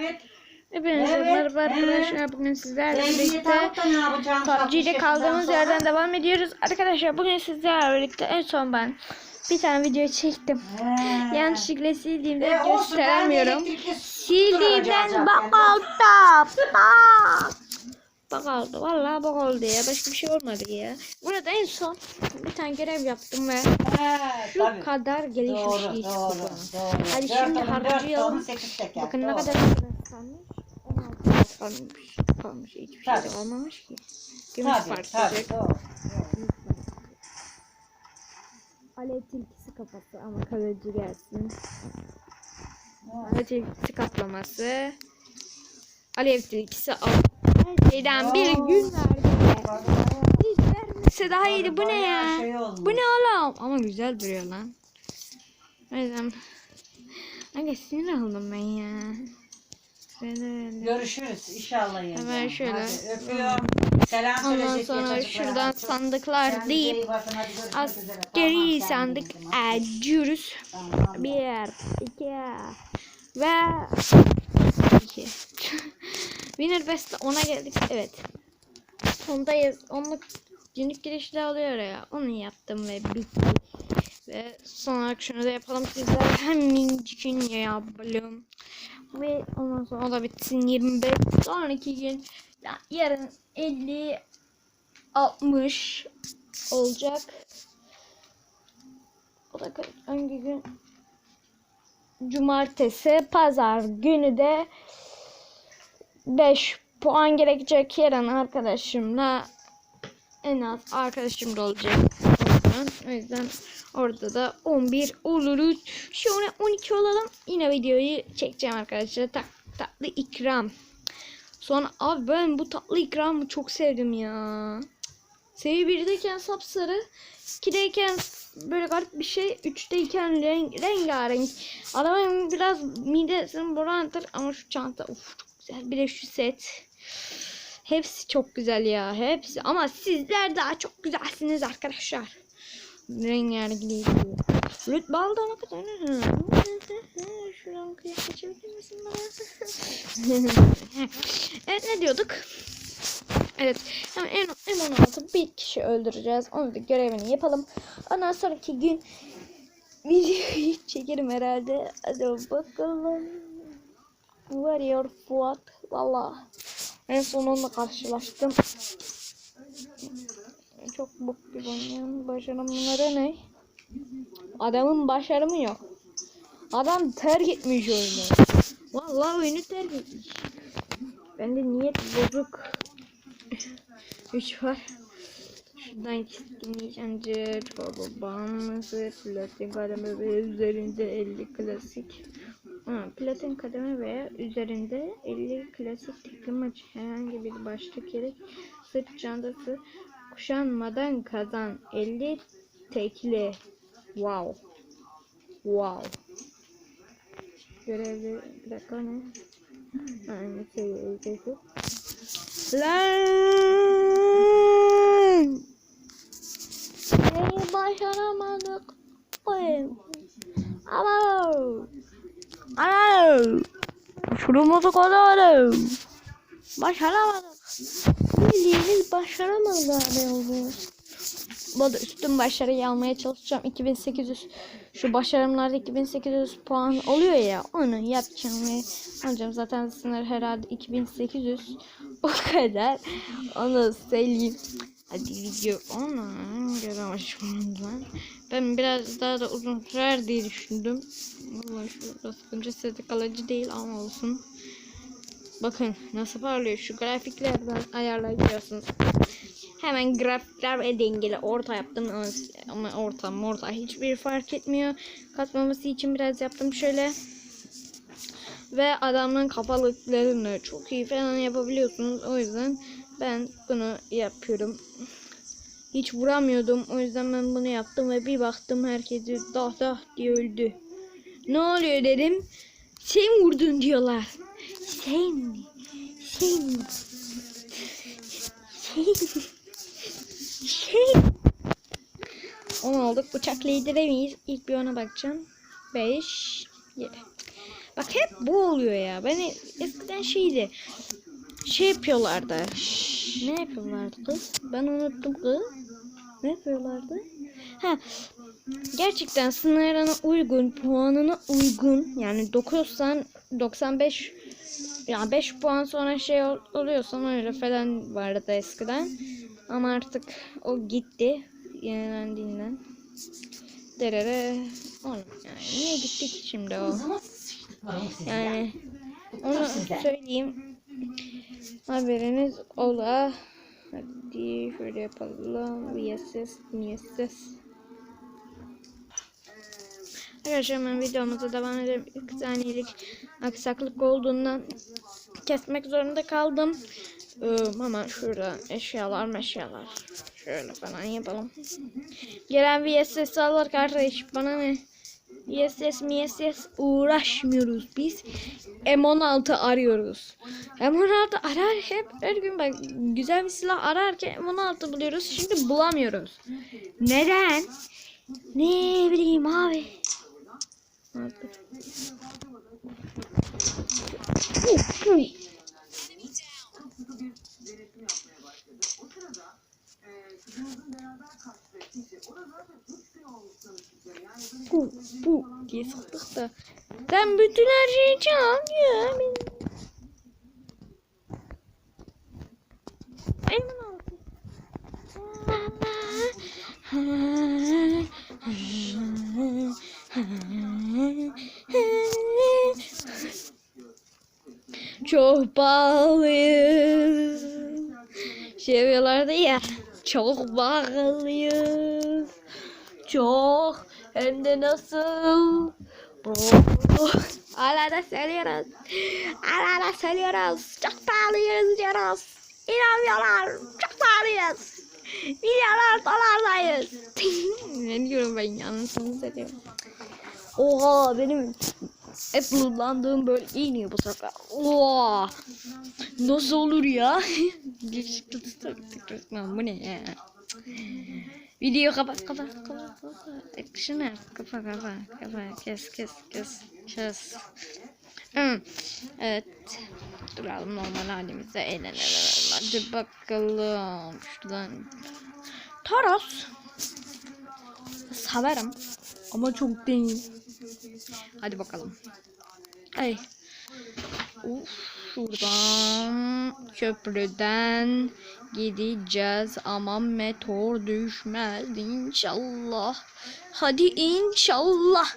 Evet. Hepinize Evet, merhaba arkadaşlar. evet. Bugün sizlerle birlikte yapacağım? PUBG'de kaldığımız yerden devam ediyoruz. Arkadaşlar bugün sizlerle birlikte en son ben bir tane video çektim. Yanlışlıkla sildiğimde E, gösteremiyorum. Sildiğimden bak oldu. Bak. Bak oldu. Vallahi bak oldu ya. Başka bir şey olmadı ya. Burada en son bir tane görev yaptım ve şu kadar gelişmiş Doğru, doğru, doğru. Hadi Dört şimdi ton, dört harcayalım. sekiz teker. Bakın ne Doğru. kadar kalmış. 16 kalmış. Kalmış. Hiçbir şey de Tabii. olmamış ki. Gümüş Tabii, fark tabii, edecek. doğru. Alev tilkisi kafası ama kalıcı gelsin. Alev tilkisi kaplaması. Alev tilkisi al. Her şeyden bir gün verdi. Hiç vermese daha iyiydi. Bu ne ya? Şey. Bu ne oğlum? Ama güzel duruyor lan. O yüzden... Aga sinir oldum ben ya. Görüşürüz inşallah yenge. Hemen şöyle. Hadi öpüyorum. Selam Ondan sonra şuradan Çok- sandıklar Kendinize deyip hadi askeri Tamam, sandık hadi. açıyoruz. Tamam. Bir, iki ve. Winner Best'e ona geldik. Evet. Ondayız. Onluk günlük girişler oluyor ya. Onu yaptım ve bitti. Ve son olarak şunu da yapalım sizler. Hemen yapalım. Ve ondan sonra o da bitsin 25. Sonraki gün ya yarın 50 60 olacak. O da hangi gün? Cumartesi, pazar günü de 5 puan gerekecek. Yarın arkadaşımla en az arkadaşım da olacak. O yüzden, orada da 11 oluruz. Sonra 12 olalım. Yine videoyu çekeceğim arkadaşlar. Tak, tatlı ikram. Sonra abi ben bu tatlı ikramı çok sevdim ya. Seviye 1'deyken sapsarı, 2'deyken böyle garip bir şey, 3'teyken renk, rengarenk. Adamın biraz midesini bulandır ama şu çanta of çok güzel. Bir de şu set. Hepsi çok güzel ya. Hepsi ama sizler daha çok güzelsiniz arkadaşlar. Rengarenk değil. Rüt balda ne kadar? Şuradan kıyak geçebilir misin bana? evet ne diyorduk? Evet. Hemen en, M16 bir kişi öldüreceğiz. Onu da görevini yapalım. Ondan sonraki gün videoyu çekerim herhalde. Hadi bakalım. Warrior Fuat. Valla. En son onunla karşılaştım. Çok bok gibi oynayan başarımları ne? Adamın başarımı yok. Adam terk etmiş oyunu. Vallahi oyunu terk etmiş. Bende niyet bozuk. 3 var. Şuradan dinleyeceğim. Çorba bağımlısı. Platin kademe ve üzerinde 50 klasik. Ha, platin kademe veya üzerinde 50 klasik tekli maç herhangi bir başlık yelek sırt çantası kuşanmadan kazan. 50 tekli. Wow. Wow. Görevli bir dakika ne? Aynı seviye yok lan! Neyi başaramadık? Oy. ama Ana! Uçurumuzu kazandım. Başaramadık. Bildiğiniz başaramadık abi oldu. Bu da üstün başarıyı almaya çalışacağım. 2800 şu başarımlarda 2800 puan oluyor ya onu yapacağım ve alacağım. Zaten sınır herhalde 2800 o kadar. Onu söyleyeyim. Hadi video ona göre başlayalım. Ben biraz daha da uzun sürer diye düşündüm. Vallahi şurada sıkınca sesi kalıcı değil ama olsun. Bakın nasıl parlıyor. Şu grafiklerden ayarlayabiliyorsunuz. Hemen grafikler ve dengeli orta yaptım ama orta morta hiçbir fark etmiyor. Katmaması için biraz yaptım şöyle. Ve adamın kapalıklarını çok iyi falan yapabiliyorsunuz. O yüzden ben bunu yapıyorum. Hiç vuramıyordum. O yüzden ben bunu yaptım ve bir baktım herkesi dah dah diye öldü. Ne oluyor dedim. Sen vurdun diyorlar. Sen? Sen? Sen Şey. 10 olduk. Bıçak lideremeyiz. İlk bir ona bakacağım. 5 7 Bak hep bu oluyor ya. Ben eskiden şeydi. Şey yapıyorlardı. Ne yapıyorlardı kız? Ben unuttum kız. Ne yapıyorlardı? Ha. Gerçekten sınırına uygun, puanına uygun. Yani 9'san 95 yani 5 puan sonra şey ol- oluyorsan öyle falan vardı eskiden. Ama artık o gitti. Yenildiğinden. Derere. Oğlum yani niye gitti ki şimdi o? Yani onu söyleyeyim. Haberiniz ola. Hadi şöyle yapalım. VSS, VSS. Arkadaşlar hemen videomuza devam edelim. 2 saniyelik aksaklık olduğundan kesmek zorunda kaldım. Ee, ama şurada eşyalar meşyalar. Şöyle falan yapalım. Gelen VSS alır kardeş. Bana ne? VSS MSS uğraşmıyoruz biz. M16 arıyoruz. M16 arar hep her gün bak güzel bir silah ararken M16 buluyoruz. Şimdi bulamıyoruz. Neden? Ne bileyim abi. Abi. Bu, bu diye sıktık da. Sen bütün her şeyi çal ya. Ben... Aynen altı. Çok bağlıyız. Yapıyorlardı ya. Çok bağlıyız. Çok hem de nasıl? Hala da söylüyoruz. Hala da söylüyoruz. Çok pahalıyız diyoruz. İnanmıyorlar. Çok pahalıyız. Milyarlar dolardayız. ne diyorum ben yanlışını söylüyorum. Oha benim hep lootlandığım böyle iniyor bu sefer. Oha. Nasıl olur ya? Taktık resmen bu ne ya? Video kapat kapat kapat kapat. Action kapa kapa kapa kes kes kes kes. Hmm. Evet. Duralım normal halimizde eğlenelim. Hadi bakalım. Şuradan. Toros. Severim. Ama çok değil. Hadi bakalım. Ay. Uf, şuradan köprüden gideceğiz ama meteor düşmez inşallah. Hadi inşallah.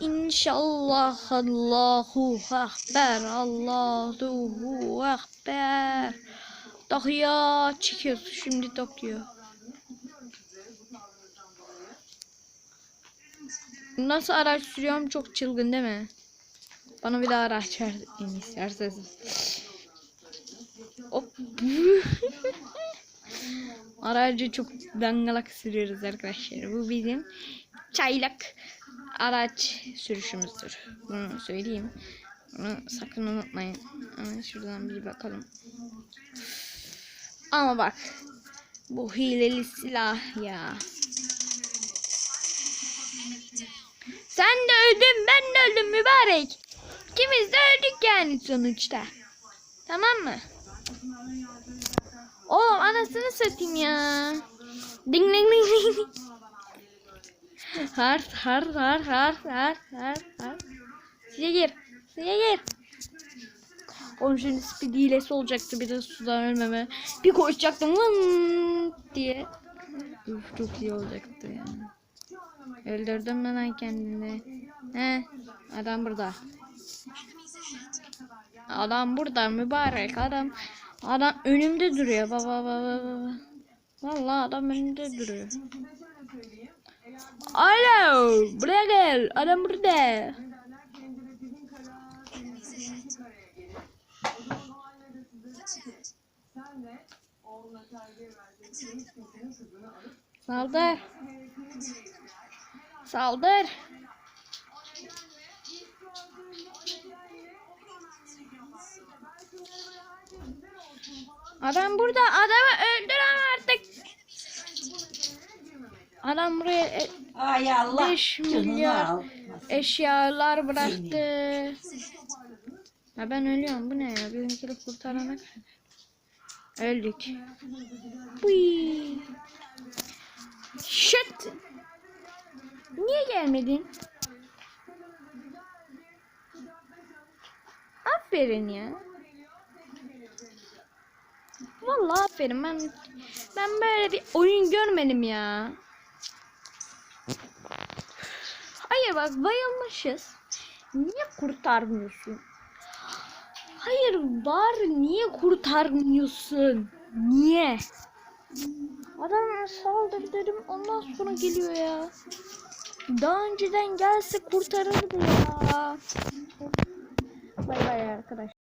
İnşallah Allahu Ekber. Allahu Ekber. Takya çıkıyoruz şimdi takıyor. Nasıl araç sürüyorum çok çılgın değil mi? Bana bir daha araç ver en isterseniz. Hop. Aracı çok dangalak sürüyoruz arkadaşlar. Bu bizim çaylak araç sürüşümüzdür. Bunu söyleyeyim. Bunu sakın unutmayın. Hemen şuradan bir bakalım. Ama bak. Bu hileli silah ya. Sen de öldün ben de öldüm mübarek. İkimiz de öldük yani sonuçta. Tamam mı? Oğlum anasını satayım ya. Ding ding ding ding. Har har har har har har har. Suya gir. Suya gir. Oğlum şimdi speed hilesi olacaktı bir de sudan ölmeme. Bir koşacaktım vın diye. Üf, çok iyi olacaktı yani. Öldürdün mü lan kendini? He? Adam burada. Adam burada mübarek adam. Adam önümde duruyor baba baba baba. Vallahi adam önümde duruyor. Alo, buraya gel. Adam burada. Saldır. Saldır. Adam burada. Adamı öldürün artık. Adam buraya e, Ay Allah. 5 canını milyar al. eşyalar bıraktı. Ya ben ölüyorum. Bu ne ya? Bizimkileri kurtarana. Öldük. Uy. Shit. Niye gelmedin? Aferin ya. Vallahi aferin ben ben böyle bir oyun görmedim ya. Hayır bak bayılmışız. Niye kurtarmıyorsun? Hayır var niye kurtarmıyorsun? Niye? Adam saldır dedim ondan sonra geliyor ya. Daha önceden gelse kurtarırdı ya. Bay bay arkadaşlar.